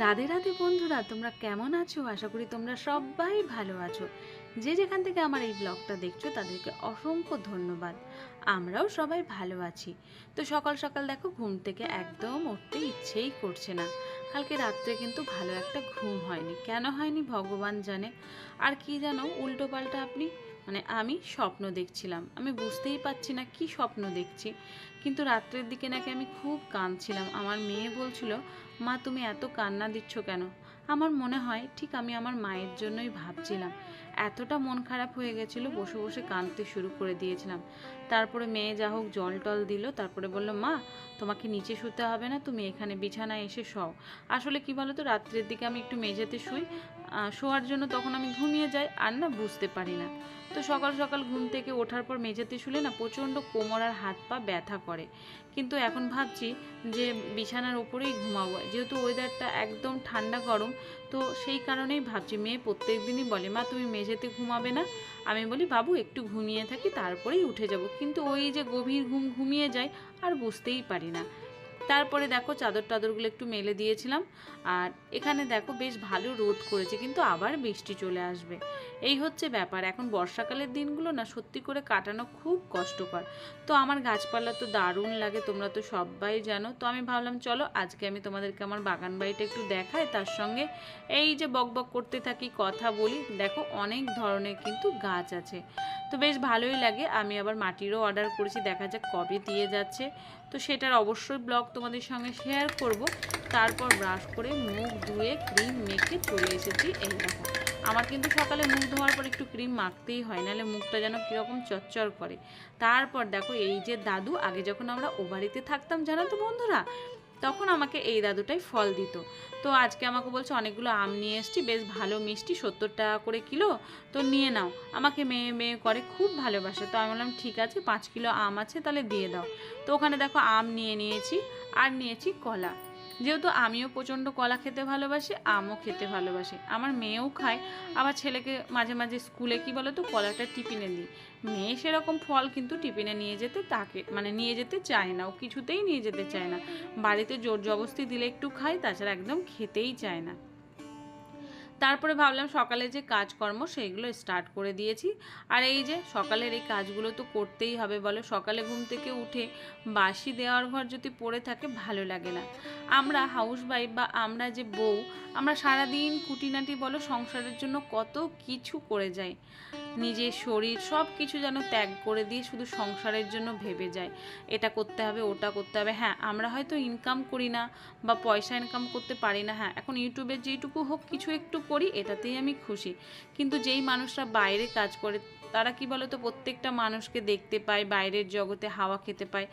রাধে রাধে বন্ধুরা, তোমরা কেমন আছো? আশা করি তোমরা সবাই ভালো আছো। যে যেখান থেকে আমার এই ব্লগটা দেখছ, তাদেরকে অসংখ্য ধন্যবাদ। আমরাও সবাই ভালো আছি। তো সকাল সকাল দেখো, ঘুম থেকে একদম উঠতে ইচ্ছেই করছে না। কালকে রাত্রে কিন্তু ভালো একটা ঘুম হয়নি। কেন হয়নি ভগবান জানে। আর কি জানো, উল্টো পাল্টা আপনি মানে আমি স্বপ্ন দেখছিলাম। আমি বুঝতেই পারছি না কি স্বপ্ন দেখছি। কিন্তু রাত্রের দিকে নাকি আমি খুব কাঁদছিলাম। আমার মেয়ে বলছিল মা, তুমি এত কান্না দিচ্ছ কেন? আমার মনে হয় ঠিক আমি আমার মায়ের জন্যই ভাবছিলাম। এতটা মন খারাপ হয়ে গেছিল, বসে বসে কাঁদতে শুরু করে দিয়েছিলাম। তারপরে মেয়ে যা হোক জল টল দিল, তারপরে বলল, মা, তোমাকে নিচে শুতে হবে না, তুমি এখানে বিছানায় এসে শও। আসলে কি বলো তো রাত্রের দিকে আমি একটু মেঝেতে শুই শোয়ার জন্য তখন আমি ঘুমিয়ে যাই, আর না বুঝতে পারি না। তো সকাল সকাল ঘুম থেকে ওঠার পর মেঝেতে শুলে না প্রচণ্ড কোমর আর হাত পা ব্যথা করে। কিন্তু এখন ভাবছি যে বিছানার ওপরেই ঘুমাবো। যেহেতু ওয়েদারটা একদম ঠান্ডা গরম, তো সেই কারণেই ভাবছি মেয়ে প্রত্যেক দিনই বলে, মা, তুমি মেঝেতে ঘুমাবে না? আমি বলি, বাবু, একটু ঘুমিয়ে থাকি, তারপরেই উঠে যাব। কিন্তু ওই যে গভীর ঘুম ঘুমিয়ে যায়, আর বুঝতেই পারি না। তারপরে দেখো চাদর টাদরগুলো একটু মেলে দিয়েছিলাম। আর এখানে দেখো বেশ ভালো রোদ করেছে, কিন্তু আবার বৃষ্টি চলে আসবে। এই হচ্ছে ব্যাপার, এখন বর্ষাকালের দিনগুলো না সত্যি করে কাটানো খুব কষ্টকর। তো আমার গাছপালা তো দারুণ লাগে, তোমরা তো সবাই জানো। তো আমি ভাবলাম, চলো আজকে আমি তোমাদেরকে আমার বাগান বাড়িটা একটু দেখাই, তার সঙ্গে এই যে বকবক করতে থাকি কথা বলি। দেখো অনেক ধরনের কিন্তু গাছ আছে। তো বেশ ভালোই লাগে, আমি আবার মাটিরও অর্ডার করেছি, দেখা যাক কবে দিয়ে যাচ্ছে। তো সেটার অবশ্যই ব্লগ তোমাদের সঙ্গে শেয়ার করব। তারপর ব্রাশ করে মুখ ধুয়ে ক্রিম মেখে চলে এসেছি এই দেখো। আমার কিন্তু সকালে মুখ ধোয়ার পর একটু ক্রিম মাখতেই হয়, নাহলে মুখটা যেন কীরকম চচ্চর করে। তারপর দেখো এই যে দাদু, আগে যখন আমরা ও বাড়িতে থাকতাম, জানো তো বন্ধুরা? তখন আমাকে এই দাদুটাই ফল দিত। তো আজকে আমাকে বলছে, অনেকগুলো আম নিয়ে এসছি, বেশ ভালো মিষ্টি, সত্তর টাকা করে কিলো, তো নিয়ে নাও। আমাকে মেয়ে মেয়ে করে, খুব ভালোবাসে। তো আমি বললাম, ঠিক আছে, পাঁচ কিলো আম আছে, তাহলে দিয়ে দাও। তো ওখানে দেখো, আম নিয়ে নিয়েছি, আর নিয়েছি কলা। যেহেতু আমিও প্রচণ্ড কলা খেতে ভালোবাসি, আমও খেতে ভালোবাসি। আমার মেয়েও খায়, আবার ছেলেকে মাঝে মাঝে স্কুলে কি বলো তো কলাটা টিফিনে দিই। মেয়ে সেরকম ফল কিন্তু টিফিনে নিয়ে যেতে তাকে মানে নিয়ে যেতে চায় না, ও কিছুতেই নিয়ে যেতে চায় না। বাড়িতে জোর জবস্তি দিলে একটু খায়, তাছাড়া একদম খেতেই চায় না। তারপরে ভাবলাম সকালে যে কাজকর্ম সেইগুলো স্টার্ট করে দিয়েছি। আর এই যে সকালের এই কাজগুলো তো করতেই হবে বলো, সকালে ঘুম থেকে উঠে বাসি দেওয়ার ঘর যদি পড়ে থাকে ভালো লাগে না। আমরা হাউস ওয়াইফ বা আমরা যে বউ, আমরা সারাদিন খুঁটিনাটি বলো সংসারের জন্য কত কিছু করে যাই। নিজের শরীর সব কিছু যেন ত্যাগ করে দিয়ে শুধু সংসারের জন্য ভেবে যায়। এটা করতে হবে, ওটা করতে হবে। হ্যাঁ আমরা হয়তো ইনকাম করি না বা পয়সা ইনকাম করতে পারি না। হ্যাঁ এখন ইউটিউবে যেটুকু হোক কিছু একটু করি, এটাতেই আমি খুশি। কিন্তু যেই মানুষরা বাইরে কাজ করে, তারা কি বলতো, প্রত্যেকটা মানুষকে দেখতে পায়, বাইরের জগতে হাওয়া খেতে পায়।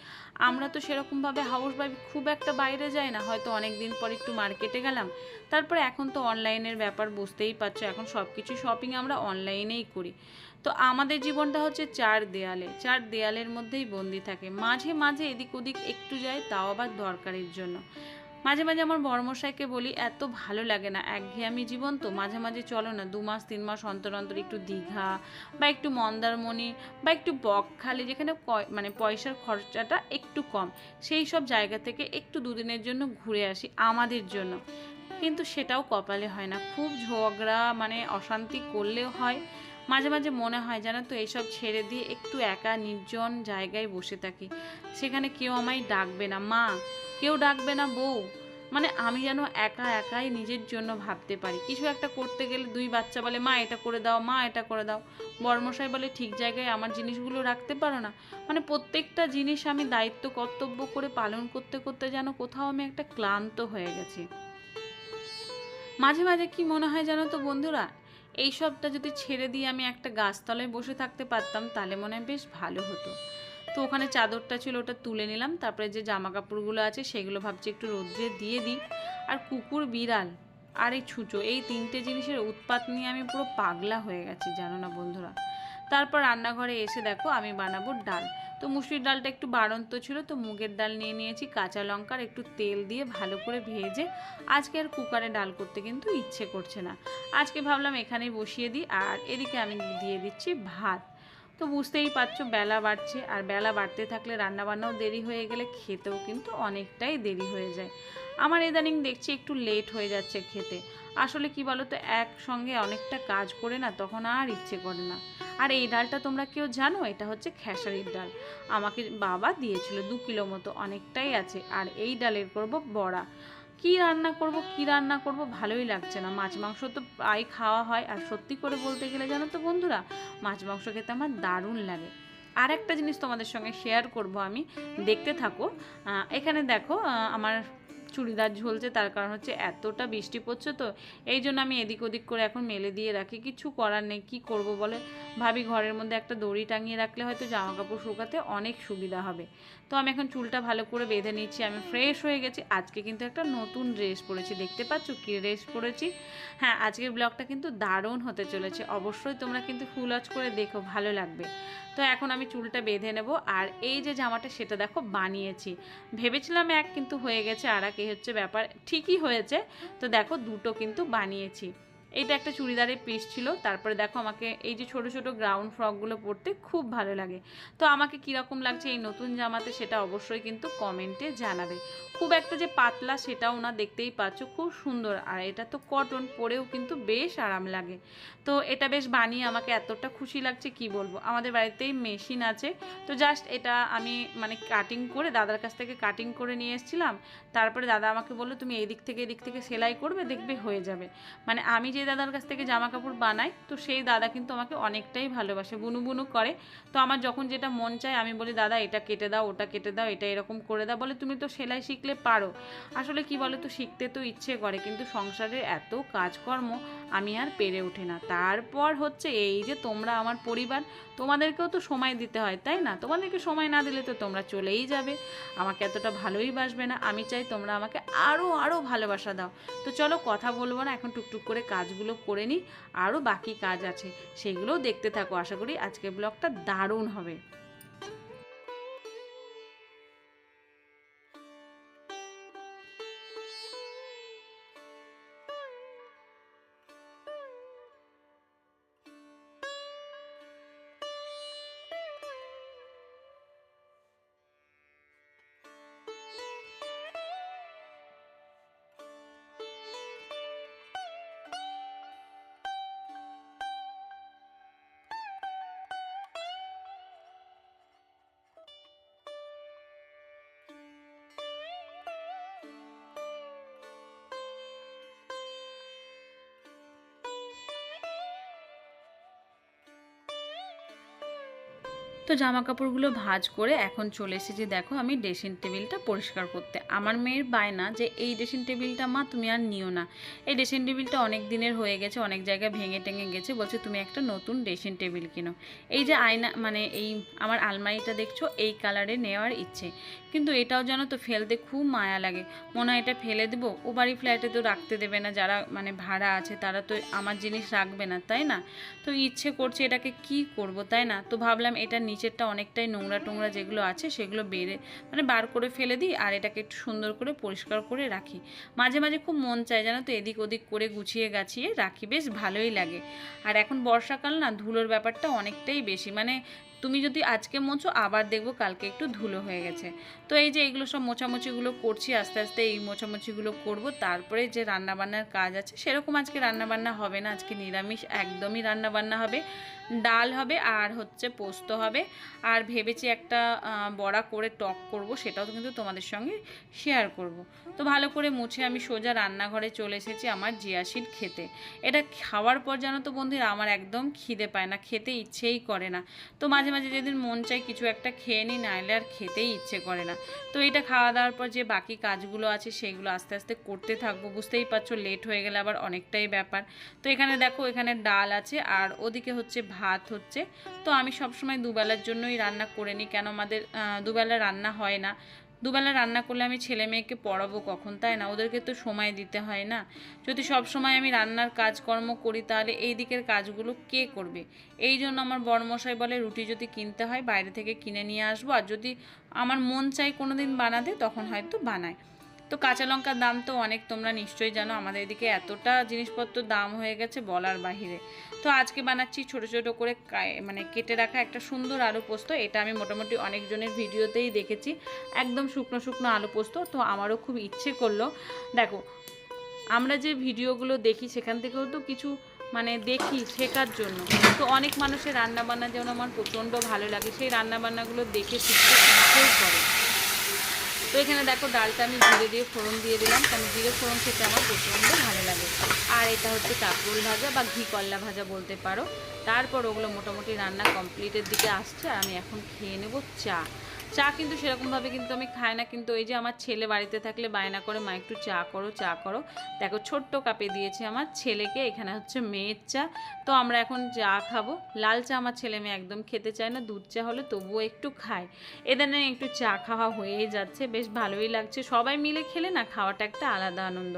আমরা তো সেরকমভাবে হাউস ওয়াইফ খুব একটা বাইরে যাই না। হয়তো অনেক দিন পর একটু মার্কেটে গেলাম। তারপরে এখন তো অনলাইনের ব্যাপার বুঝতেই পারছ, এখন সব কিছু শপিং আমরা অনলাইনেই করি। তো আমাদের জীবনটা হচ্ছে চার দেয়ালে। চার দেয়ালের মধ্যেই বন্দি থাকে। মাঝে মাঝে এদিক ওদিক একটু যায়, তাও আবার দরকারের জন্য। মাঝে মাঝে আমার বর্মশাইকে বলি, এত ভালো লাগে না, একঘেয়েমি জীবন তো। মাঝে মাঝে চলো না, দু মাস, তিন মাস অন্তর অন্তর একটু দীঘা বা একটু মন্দারমণি বা একটু বকখালি, যেখানে মানে পয়সার খরচাটা একটু কম। সেই সব জায়গা থেকে একটু দুদিনের জন্য ঘুরে আসি আমাদের জন্য। কিন্তু সেটাও কপালে হয় না। খুব ঝগড়া মানে অশান্তি করলেও হয়। মাঝে মাঝে মনে হয়, জানো তো, এইসব ছেড়ে দিয়ে একটু একা, নির্জন জায়গায় বসে থাকি। সেখানে কেউ আমায় ডাকবে না। মা, কেউ ডাকবে না, বউ। মানে আমি যেন একা একাই নিজের জন্য ভাবতে পারি। কিছু একটা করতে গেলে দুই বাচ্চা বলে, মা, এটা করে দাও, মা, এটা করে দাও। বর্মশাই বলে, ঠিক জায়গায় আমার জিনিসগুলো রাখতে পারো না। মানে প্রত্যেকটা জিনিস আমি দায়িত্ব, কর্তব্য করে পালন করতে করতে যেন কোথাও আমি একটা ক্লান্ত হয়ে গেছি। মাঝে মাঝে কি মনে হয় জানো তো বন্ধুরা? এই সবটা যদি ছেড়ে দিয়ে আমি একটা গাছতলায় বসে থাকতে পারতাম, তাহলে মনে হয় বেশ ভালো হতো। তো ওখানে চাদরটা ছিল, ওটা তুলে নিলাম। তারপরে যে জামা কাপড়গুলো আছে, সেগুলো ভাবছি একটু রোদ্রে দিয়ে দিই। আর কুকুর, বিড়াল আর এই ছুঁচো, এই তিনটে জিনিসের উৎপাত নিয়ে আমি পুরো পাগলা হয়ে গেছি, জানো না বন্ধুরা। তারপর রান্নাঘরে এসে দেখো, আমি বানাবো ডাল। তো মুসুরির ডালটা একটু বাড়ন্ত ছিল, তো মুগের ডাল নিয়ে নিয়েছি, কাঁচা লঙ্কার একটু তেল দিয়ে ভালো করে ভেজে আজকে আর কুকারে ডাল করতে কিন্তু ইচ্ছে করছে না। আজকে ভাবলাম এখানেই বসিয়ে দিই, আর এদিকে আমি দিয়ে দিচ্ছি ভাত। তো বুঝতেই পারছ, বেলা বাড়ছে। আর বেলা বাড়তে থাকলে রান্নাবান্নাও দেরি হয়ে গেলে খেতেও কিন্তু অনেকটাই দেরি হয়ে যায়। আমার ইদানিং দেখছি একটু লেট হয়ে যাচ্ছে খেতে। আসলে কি বলো তো একসঙ্গে অনেকটা কাজ করে না তখন আর ইচ্ছে করে না। আর এই ডালটা তোমরা কেউ জানো? এটা হচ্ছে খেসারির ডাল। আমাকে বাবা দিয়েছিল দু কিলো মতো, অনেকটাই আছে। আর এই ডালের করব বড়া। কি রান্না করব, কি রান্না করব, ভালোই লাগছে না। মাছ মাংস তো প্রায় খাওয়া হয়। আর সত্যি করে বলতে গেলে জানো তো বন্ধুরা, মাছ মাংস খেতে আমার দারুণ লাগে। আর একটা জিনিস তোমাদের সঙ্গে শেয়ার করব আমি। দেখতে থাকো। এখানে দেখো আমার চুড়িদার ঝুলছে, তার কারণ হচ্ছে এতটা বৃষ্টি পড়ছে তো, এই জন্য আমি এদিক ওদিক করে এখন মেলে দিয়ে রাখি। কিছু করার নেই, কী করব বলে? ভাবি ঘরের মধ্যে একটা দড়ি টাঙিয়ে রাখলে হয়তো জামা কাপড় শুকাতে অনেক সুবিধা হবে। তো আমি এখন চুলটা ভালো করে বেঁধে নিচ্ছি, আমি ফ্রেশ হয়ে গেছি। আজকে কিন্তু একটা নতুন ড্রেস পরেছি, দেখতে পাচ্ছ কী ড্রেস পরেছি? হ্যাঁ আজকের ব্লগটা কিন্তু দারুণ হতে চলেছে। অবশ্যই তোমরা কিন্তু ফুল ওয়াচ করে দেখো, ভালো লাগবে। তো এখন আমি চুলটা বেঁধে নেব আর এই যে জামাটা সেটা দেখো বানিয়েছি। ভেবেছিলাম এক কিন্তু হয়ে গেছে আর এক হচ্ছে ব্যাপার। ঠিকই হয়েছে। তো দেখো দুটো কিন্তু বানিয়েছি। এইটা একটা চুড়িদারের পিস ছিল। তারপরে দেখো আমাকে এই যে ছোট ছোট গ্রাউন্ড ফ্রকগুলো পরতে খুব ভালো লাগে। তো আমাকে কীরকম লাগছে এই নতুন জামাতে সেটা অবশ্যই কিন্তু কমেন্টে জানাবে। খুব একটা যে পাতলা সেটাও না দেখতেই পাচ্ছ, খুব সুন্দর। আর এটা তো কটন পরেও কিন্তু বেশ আরাম লাগে। তো এটা বেশ বানিয়ে আমাকে এতটা খুশি লাগছে, কি বলব? আমাদের বাড়িতেই মেশিন আছে। তো জাস্ট এটা আমি মানে কাটিং করে দাদার কাছ থেকে কাটিং করে নিয়ে এসেছিলাম। তারপরে দাদা আমাকে বলল, তুমি এই দিক থেকে এদিক থেকে সেলাই করবে, দেখবে হয়ে যাবে। মানে আমি যে দাদার কাছ থেকে জামা কাপড় বানাই তো সেই দাদা কিন্তু আমাকে অনেকটাই ভালোবাসে বুনু বুনু করে। তো আমার যখন যেটা মন চায়, আমি বলি, দাদা, এটা কেটে দাও, ওটা কেটে দাও, এটা এরকম করে দাও। বলে, তুমি তো সেলাই শিখলে পারো। আসলে কি বলে তো শিখতে তো ইচ্ছে করে, কিন্তু সংসারের এত কাজকর্ম আমি আর পেরে ওঠে না। তারপর হচ্ছে এই যে তোমরা আমার পরিবার, তোমাদেরকেও তো সময় দিতে হয়, তাই না? তোমাদেরকে সময় না দিলে তো তোমরা চলেই যাবে। আমাকে এতটা ভালোই বাসবে না। আমি চাই তোমরা আমাকে আরও আরও ভালোবাসা দাও। তো চলো, কথা বলব না, এখন টুকটুক করে কাজগুলো করে নিই, আরও বাকি কাজ আছে, সেগুলোও দেখতে থাকো। আশা করি আজকের ব্লগটা দারুণ হবে। তো জামা কাপড়গুলো ভাজ করে এখন চলে এসেছি, দেখো আমি ড্রেসিং টেবিলটা পরিষ্কার করতে। আমার মেয়ের বায়না যে এই ড্রেসিং টেবিলটা মা তুমি আর নিও না। এই ড্রেসিং টেবিলটা অনেক দিনের হয়ে গেছে, অনেক জায়গায় ভেঙে টেঙে গেছে, বলছে তুমি একটা নতুন ড্রেসিং টেবিল কিনো। এই যে আয়না মানে এই আমার আলমারিটা দেখছ, এই কালারে নেওয়ার ইচ্ছে। কিন্তু এটাও জানো তো ফেলতে খুব মায়া লাগে। মনে হয় এটা ফেলে দেবো। ও বাড়ি ফ্ল্যাটে তো রাখতে দেবে না। যারা মানে ভাড়া আছে, তারা তো আমার জিনিস রাখবে না, তাই না? তো ইচ্ছে করছে এটাকে কি করব, তাই না? তো ভাবলাম এটা নিচেরটা অনেকটাই নোংরা টোংরা যেগুলো আছে, সেগুলো বেড়ে মানে বার করে ফেলে দিই আর এটাকে একটু সুন্দর করে পরিষ্কার করে রাখি। মাঝে মাঝে খুব মন চায় জানো তো? এদিক ওদিক করে গুছিয়ে গাছিয়ে রাখি। বেশ ভালোই লাগে। আর এখন বর্ষাকাল না, ধুলোর ব্যাপারটা অনেকটাই বেশি। মানে তুমি যদি আজকে মোছো, আবার দেখব কালকে একটু ধুলো হয়ে গেছে। তো এই যে এগুলো সব মোছামুছিগুলো করছি, আস্তে আস্তে এই মোছামুছিগুলো করব। তারপরে যে রান্নাবান্নার কাজ আছে, সেরকম আজকে রান্নাবান্না হবে না, আজকে নিরামিষ একদমই রান্নাবান্না হবে। ডাল হবে আর হচ্ছে পোস্ত হবে। আর ভেবেছি একটা বড়া করে টক করব, সেটাও কিন্তু তোমাদের সঙ্গে শেয়ার করব। তো ভালো করে মুছে আমি সোজা রান্নাঘরে চলে এসেছি আমার জিয়াশিট খেতে। এটা খাওয়ার পর জানো তো বন্ধুরা, আমার একদম খিদে পায় না, খেতে ইচ্ছেই করে না। তো মাঝে মাঝে যেদিন মন চায় কিছু একটা খেয়ে নিই, নাহলে আর খেতেই ইচ্ছে করে না। তো এটা খাওয়া দাওয়ার পর যে বাকি কাজগুলো আছে, সেগুলো আস্তে আস্তে করতে থাকব। বুঝতেই পারছ লেট হয়ে গেলে আবার অনেকটাই ব্যাপার। তো এখানে দেখো, এখানে ডাল আছে, আর ওদিকে হচ্ছে ভাত হচ্ছে। তো আমি সবসময় দুবেলার জন্যই রান্না করে নিই। কেন আমাদের দুবেলা রান্না হয় না। দুবেলা রান্না করলে আমি ছেলে মেয়েকে পড়াবো কখন, তাই না? ওদেরকে তো সময় দিতে হয় না। যদি সব সময় আমি রান্নার কাজকর্ম করি, তাহলে এই দিকের কাজগুলো কে করবে? এই জন্য আমার বড়মশাই বলে, রুটি যদি কিনতে হয়, বাইরে থেকে কিনে নিয়ে আসব। আর যদি আমার মন চাই কোনো দিন বানাতে, তখন হয়তো বানায়। তো কাঁচা লঙ্কার দাম তো অনেক, তোমরা নিশ্চয়ই জানো আমাদের এদিকে এতটা জিনিসপত্র দাম হয়ে গেছে বলার বাহিরে। তো আজকে বানাচ্ছি ছোট ছোট করে মানে কেটে রাখা একটা সুন্দর আলু পোস্ত, এটা আমি মোটামুটি অনেকজনের ভিডিওতেই দেখেছি, একদম শুকনো শুকনো আলু পোস্ত, তো আমারও খুব ইচ্ছে করল। দেখো, আমরা যে ভিডিওগুলো দেখি সেখান থেকেও তো কিছু মানে দেখি শেখার জন্য। তো অনেক মানুষের রান্নাবান্না যেমন আমার প্রচণ্ড ভালো লাগে, সেই রান্নাবান্নাগুলো দেখে শিখতে করে। এখানে দেখো ডালটা আমি জিরে দিয়ে ফোড়ন দিয়ে দিলাম। কারণ জিরে ফোড়ন খেতে আমার প্রচণ্ড ভালো লাগে। আর এটা হচ্ছে কাকরুল ভাজা বা ঘি কল্লা ভাজা বলতে পারো। তারপর ওগুলো মোটামুটি রান্না কমপ্লিটের দিকে আসছে আর আমি এখন খেয়ে নেব চা। চা কিন্তু সেরকমভাবে কিন্তু আমি খাই না, কিন্তু ওই যে আমার ছেলে বাড়িতে থাকলে বায়না করে, মা, একটু চা করো চা করো। দেখো, ছোট্ট কাপে দিয়েছে আমার ছেলেকে, এখানে হচ্ছে মেয়ের চা। তো আমরা এখন চা খাব। লাল চা আমার ছেলে মেয়ে একদম খেতে চায় না, দুধ চা হলে তবুও একটু খায়। এদের একটু চা খাওয়া হয়েই যাচ্ছে, বেশ ভালোই লাগছে। সবাই মিলে খেলে না, খাওয়াটা একটা আলাদা আনন্দ।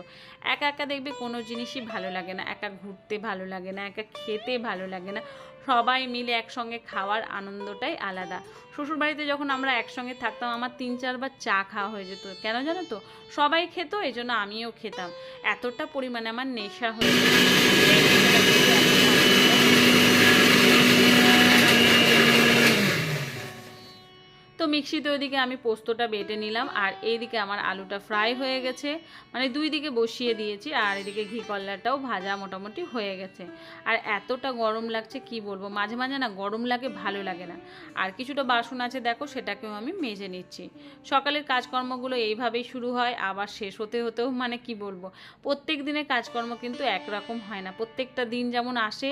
একা একা দেখবে কোনো জিনিসই ভালো লাগে না, একা ঘুরতে ভালো লাগে না, একা খেতে ভালো লাগে না। সবাই মিলে একসঙ্গে খাওয়ার আনন্দটাই আলাদা। শ্বশুরবাড়িতে যখন আমরা একসঙ্গে থাকতাম, আমার তিন চারবার চা খাওয়া হয়ে যেত। কেন জানো তো? সবাই খেত এই জন্য আমিও খেতাম। এতটা পরিমাণে আমার নেশা হয়ে যেত। এই নেশাটা কিন্তু এখন আর নেই। তো মিক্সিতে ওইদিকে আমি পোস্তটা বেটে নিলাম, আর এইদিকে আমার আলুটা ফ্রাই হয়ে গেছে। মানে দুই দিকে বসিয়ে দিয়েছি, আর এদিকে ঘি কল্লাটাও ভাজা মোটামুটি হয়ে গেছে। আর এতটা গরম লাগছে, কি বলব? মাঝে মাঝে না গরম লাগে, ভালো লাগে না। আর কিছুটা বাসন আছে, দেখো, সেটাকেও আমি মেজে নিচ্ছি। সকালের কাজকর্মগুলো এইভাবেই শুরু হয়, আবার শেষ হতে হতেও মানে কি বলব? প্রত্যেক দিনের কাজকর্ম কিন্তু একরকম হয় না। প্রত্যেকটা দিন যেমন আসে,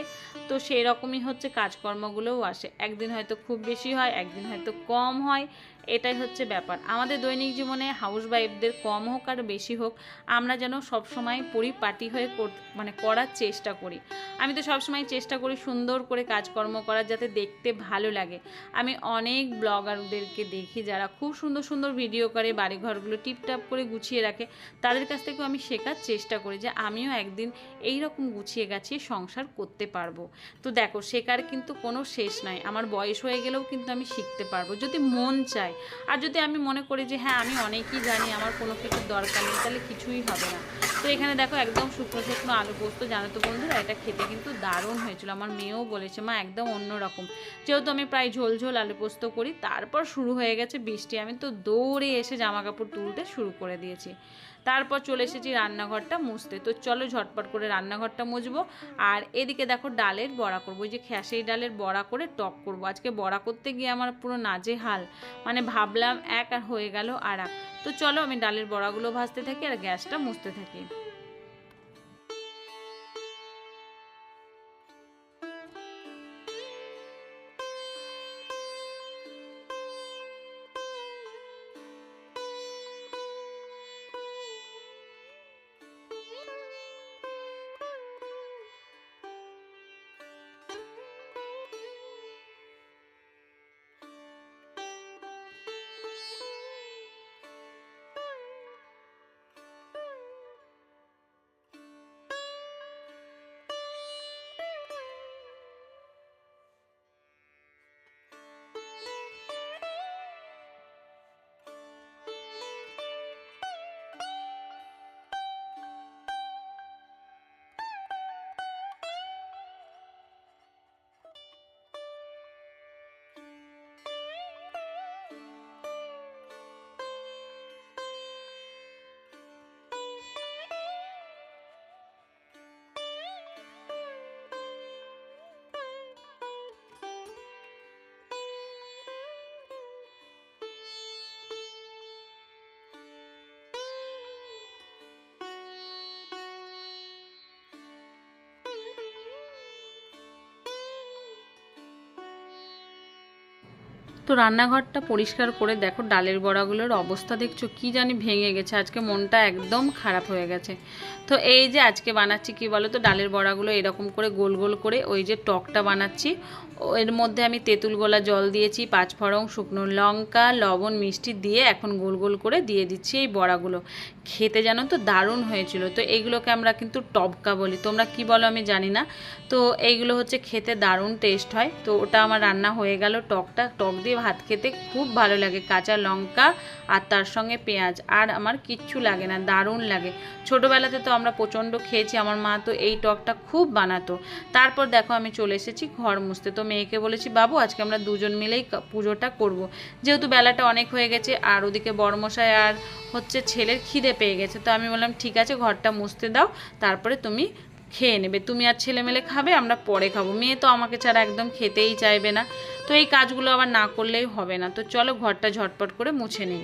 তো সেই রকমই হচ্ছে কাজকর্মগুলোও আসে। একদিন হয়তো খুব বেশি হয়, একদিন হয়তো কম হয়। নয় এটাই হচ্ছে ব্যাপার। আমাদের দৈনিক জীবনে হাউস ওয়াইফদের কম হোক আর বেশি হোক, আমরা যেন সবসময় পরিপাটি হয়ে মানে করার চেষ্টা করি। আমি তো সবসময় চেষ্টা করি সুন্দর করে কাজকর্ম করার যাতে দেখতে ভালো লাগে। আমি অনেক ব্লগারদেরকে দেখি যারা খুব সুন্দর সুন্দর ভিডিও করে, বাড়িঘরগুলো টিপটাপ করে গুছিয়ে রাখে। তাদের কাছ থেকেও আমি শেখার চেষ্টা করি যে আমিও একদিন এই রকম গুছিয়ে গাছিয়ে সংসার করতে পারব। তো দেখো, শেখার কিন্তু কোনো শেষ নাই। আমার বয়স হয়ে গেলেও কিন্তু আমি শিখতে পারব। যদি মন চায় আর যদি আমি মনে করি যে হ্যাঁ আমি অনেকই জানি, আমার কোনো কিছুর দরকার নেই, তাহলে কিছুই হবে না। তো এখানে দেখো একদম শুকনো শুকনো আলু পোস্ত, জানো তো বন্ধুরা, এটা খেতে কিন্তু দারুণ হয়েছিল। আমার মেয়েও বলেছে, মা, একদম অন্যরকম যেহেতু আমি প্রায় ঝোল ঝোল আলু পোস্ত করি, তারপর শুরু হয়ে গেছে বৃষ্টি। আমি তো দৌড়ে এসে জামা কাপড় তুলতে শুরু করে দিয়েছি। তারপর চলে এসেছি রান্নাঘরটা মুছতে। তো চলো ঝটপট করে রান্নাঘরটা মুছবো। আর এদিকে দেখো ডালের বড়া করব। ওই যে খেসেই ডালের বড়া করে টক করব। আজকে বড়া করতে গিয়ে আমার পুরো নাজে হাল মানে ভাবলাম এক আর হয়ে গেল আর তো চলো আমি ডালের বড়াগুলো ভাজতে থাকি আর গ্যাসটা মুছতে থাকি। তো রান্নাঘরটা পরিষ্কার করে দেখো, ডালের বড়াগুলোর অবস্থা দেখছ, কি জানি ভেঙে গেছে। আজকে মনটা একদম খারাপ হয়ে গেছে। তো এই যে আজকে বানাচ্ছি, কি বলো তো, ডালের বড়াগুলো এরকম করে গোল গোল করে ওই যে টকটা বানাচ্ছি। এর মধ্যে আমি তেঁতুল গোলা জল দিয়েছি পাঁচফড়ং শুকনো লঙ্কা, লবণ, মিষ্টি দিয়ে এখন গোল গোল করে দিয়ে দিচ্ছি এই বড়াগুলো। খেতে জানো তো দারুণ হয়েছিল। তো এইগুলোকে আমরা কিন্তু টবকা বলি। তোমরা কি বলো আমি জানি না। তো এইগুলো হচ্ছে খেতে দারুণ টেস্ট হয়। তো ওটা আমার রান্না হয়ে গেল টকটা। টক দিয়ে ভাত খেতে খুব ভালো লাগে। কাঁচা লঙ্কা আর তার সঙ্গে পেঁয়াজ। আর আমার কিচ্ছু লাগে না, দারুণ লাগে। ছোটোবেলাতে তো আমরা প্রচণ্ড খেয়েছি। আমার মা তো এই টকটা খুব বানাতো। তারপর দেখো আমি চলে এসেছি ঘর মুছতে। তো মেয়েকে বলেছি, বাবু, আজকে আমরা দুজন মিলেই পুজোটা করব। যেহেতু বেলাটা অনেক হয়ে গেছে, আর ওদিকে বড়মশাই আর হচ্ছে ছেলের খিদে পেয়ে গেছে। তো আমি বললাম, ঠিক আছে, ঘরটা মুছতে দাও, তারপরে তুমি খেয়ে নেবে। তুমি আর ছেলে মেলে খাবে, আমরা পরে খাব। মেয়ে তো আমাকে ছাড়া একদম খেতেই চাইবে না। তো এই কাজগুলো আবার না করলেই হবে না। তো চলো ঘরটা ঝটপট করে মুছে নিই।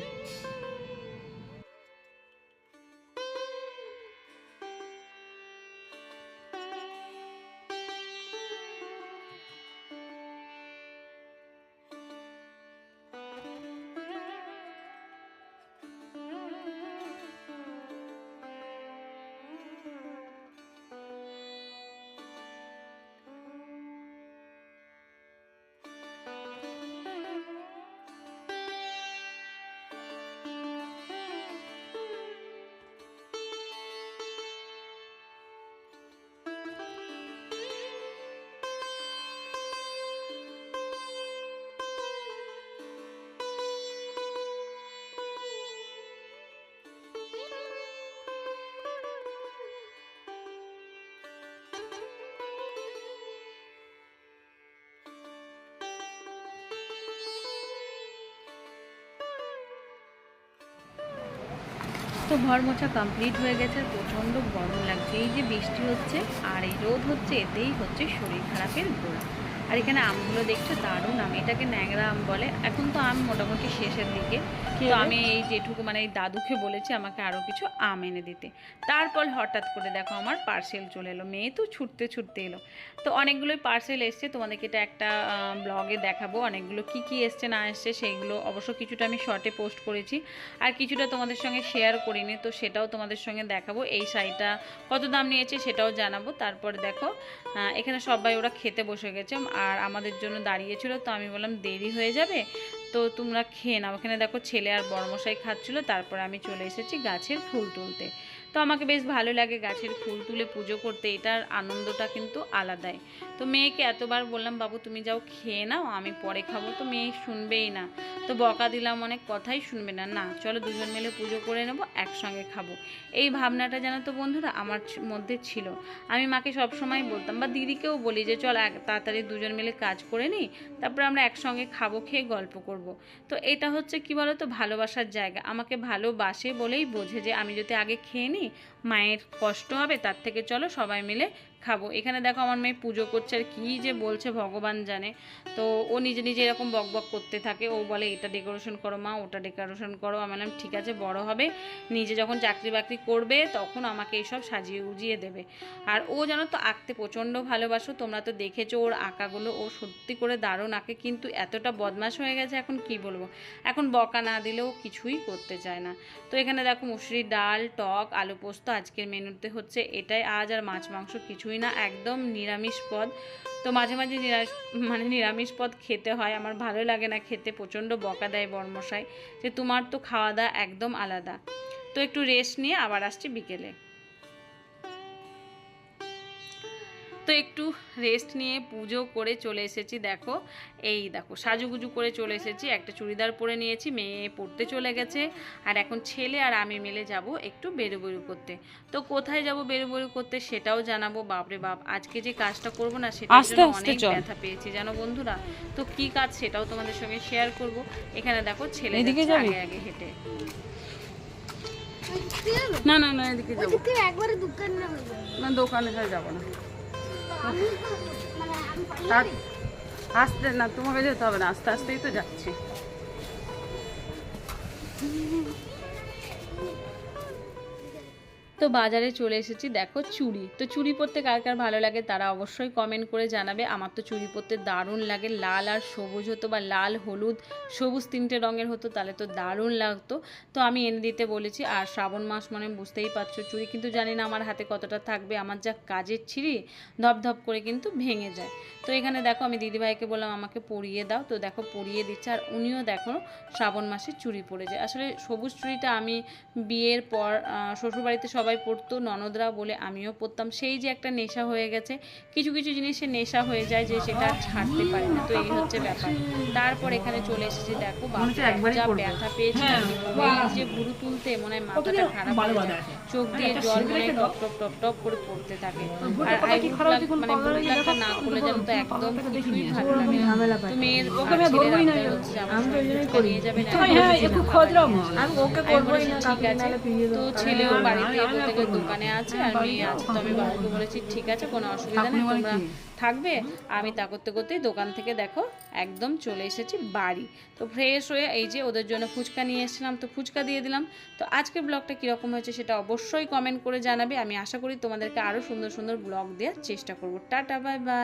তো ঘর মোছা কমপ্লিট হয়ে গেছে, প্রচণ্ড গরম লাগছে। এই যে বৃষ্টি হচ্ছে আর এই রোদ হচ্ছে, এতেই হচ্ছে শরীর খারাপের গোড়া। আর এখানে আমগুলো দেখছ, দারুণ আম। এটাকে ন্যাংরা আম বলে। এখন তো আম মোটামুটি শেষের দিকে। তো আমি এই যেটুকু মানে এই দাদুকে বলেছি আমাকে আরও কিছু আম এনে দিতে। তারপর হঠাৎ করে দেখো আমার পার্সেল চলে এলো। মেয়ে তো ছুটতে ছুটতে এলো। তো অনেকগুলোই পার্সেল এসছে। তোমাদেরকে এটা একটা ব্লগে দেখাবো। অনেকগুলো কি কি এসছে না এসছে সেইগুলো অবশ্য কিছুটা আমি শর্টে পোস্ট করেছি। আর কিছুটা তোমাদের সঙ্গে শেয়ার করিনি তো সেটাও তোমাদের সঙ্গে দেখাবো। এই শাড়িটা কত দাম নিয়েছে সেটাও জানাব। তারপর দেখো এখানে সবাই ওরা খেতে বসে গেছে। আর আমাদের জন্য দাঁড়িয়েছিল তো আমি বললাম দেরি হয়ে যাবে। তো তোমরা খেয়ে নাও। এখানে দেখো ছেলে আর বড়মশাই খাচ্ছিলো, তারপরে আমি চলে এসেছি গাছের ফুল তুলতে। তো আমাকে বেশ ভালো লাগে গাছের ফুল তুলে পুজো করতে, এটার আনন্দটা কিন্তু আলাদাই। তো মেয়েকে এতবার বললাম, বাবু, তুমি যাও খেয়ে নাও, আমি পরে খাব। তো মেয়ে শুনবেই না। তো বকা দিলাম, অনেক কথাই শুনবে না। না, চলো দুজন মিলে পুজো করে নেব, একসঙ্গে খাব। এই ভাবনাটা জানো তো বন্ধুরা, আমার মধ্যে ছিল। আমি মাকে সব সময় বলতাম, বা দিদিকেও বলি যে, চল তাড়াতাড়ি দুজন মিলে কাজ করে নিই, তারপর আমরা একসঙ্গে খাব, খেয়ে গল্প করব। তো এটা হচ্ছে কি বলো তো ভালোবাসার জায়গা। আমাকে ভালোবাসে বলেই বোঝে যে, আমি যদি আগে খেয়ে নিই মায়ের কষ্ট হবে তার থেকে চলো সবাই মিলে খাব। এখানে দেখো আমার মেয়ে পুজো করছে আর কী যে বলছে ভগবান জানে। তো ও নিজে নিজে এরকম বক বক করতে থাকে। ও বলে, এটা ডেকোরেশন করো মা, ওটা ডেকোরেশন করো। আমি বললাম, ঠিক আছে, বড় হবে। নিজে যখন চাকরি বাকরি করবে, তখন আমাকে এইসব সাজিয়ে উজিয়ে দেবে। আর ও জানো তো আঁকতে প্রচণ্ড ভালোবাসো। তোমরা তো দেখেছ ওর আঁকাগুলো। ও সত্যি করে দারুণ আঁকে, কিন্তু এতটা বদমাশ হয়ে গেছে এখন কি বলব? এখন বকা না দিলেও কিছুই করতে চায় না। তো এখানে দেখো মুসুরির ডাল, টক, আলু পোস্ত আজকের মেনুতে হচ্ছে এটাই। আজ আর মাছ, মাংস কিছুই না একদম নিরামিষ পদ। তো মাঝে মাঝে নিরামিষ মানে নিরামিষ পদ খেতে হয়। আমার ভালো লাগে না খেতে, প্রচণ্ড বকা দেয় বর্মশাই যে তোমার তো খাওয়া দাওয়া একদম আলাদা। তো একটু রেস্ট নিয়ে আবার আসছি বিকেলে। তো একটু রেস্ট নিয়ে পুজো করে চলে এসেছি দেখো। এই দেখো সাজুগুজু করে চলে এসেছি। একটা চুড়িদার পরে নিয়েছি মেয়ে পড়তে চলে গেছে। আর এখন ছেলে আর আমি মিলে যাব একটু বেরোবেরু করতে। তো কোথায় যাব বেরোবেরু করতে সেটাও জানাব বাপরে বাপ। আজকে যে কাজটা করব না আস্তে অনেক ব্যথা পেয়েছি জানো বন্ধুরা। তো কি কাজ সেটাও তোমাদের সঙ্গে শেয়ার করব। এখানে দেখো ছেলে আগে আগে হেঁটে। না না না এদিকে যাব। একবারে দোকান না দোকানে যাব না। আস্তে না তোমাকে যেতে হবে না আস্তে আস্তেই তো যাচ্ছি। তো বাজারে চলে এসেছি, দেখো চুড়ি। তো চুড়ি পরতে কার কার ভালো লাগে তারা অবশ্যই কমেন্ট করে জানাবে। আমার তো চুড়ি পরতে দারুণ লাগে, লাল আর সবুজ হতো বা লাল, হলুদ, সবুজ তিনটে রঙের হতো, তাহলে তো দারুণ লাগতো। তো আমি এনে দিতে বলেছি, আর শ্রাবণ মাস মানে বুঝতেই পারছ চুড়ি, কিন্তু জানি না আমার হাতে কতটা থাকবে, আমার যা কাজের ছিঁড়ি ধপ ধপ করে কিন্তু ভেঙে যায়। তো এখানে দেখো আমি দিদিভাইকে বললাম, আমাকে পরিয়ে দাও। তো দেখো পরিয়ে দিচ্ছে, আর উনিও দেখো শ্রাবণ মাসে চুড়ি পরে যায়। আসলে সবুজ চুড়িটা আমি বিয়ের পর শ্বশুরবাড়িতে সবাই পরতো ননদরা বলে আমিও পরতাম সেই যে একটা নেশা হয়ে গেছে কিছু কিছু জিনিসের নেশা হয়ে যায় যে সেটা ছাড়তে পারি না। তো এই হচ্ছে ব্যাপার। তারপর এখানে চলে এসেছি দেখো যা ব্যথা পেয়েছে যে ভুরু তুলতে মনে হয় মাথাটা খারাপ হয়ে যায়। চোখ দিয়ে জল মনে হয় টপ টপ টপ টপ করে পড়তে থাকে। আর আইব্রো মানে প্লাগটা না করলে যেন তো একদম কিছুই ভালো লাগে না। তো মেয়ের ছেলের আবদার হচ্ছে যাওয়ার সময় ফুচকা নিয়ে যাবেন আমি বলেছি ঠিক আছে। তো ছেলেও বাড়িতে প্রত্যেকের দোকানে আছে আর মেয়ে আছে তো আমি বাবুকে বলেছি ঠিক আছে কোনো অসুবিধা নেই তোমরা থাকবে। আমি তা করতে করতেই দোকান থেকে দেখো একদম চলে এসেছি বাড়ি। তো ফ্রেশ হয়ে এই যে ওদের জন্য ফুচকা নিয়ে এসেছিলাম তো ফুচকা দিয়ে দিলাম। তো আজকের ব্লগটা কীরকম হয়েছে সেটা অবশ্যই কমেন্ট করে জানাবে। আমি আশা করি তোমাদেরকে আরও সুন্দর সুন্দর ব্লগ দেওয়ার চেষ্টা করব। Tata bye bye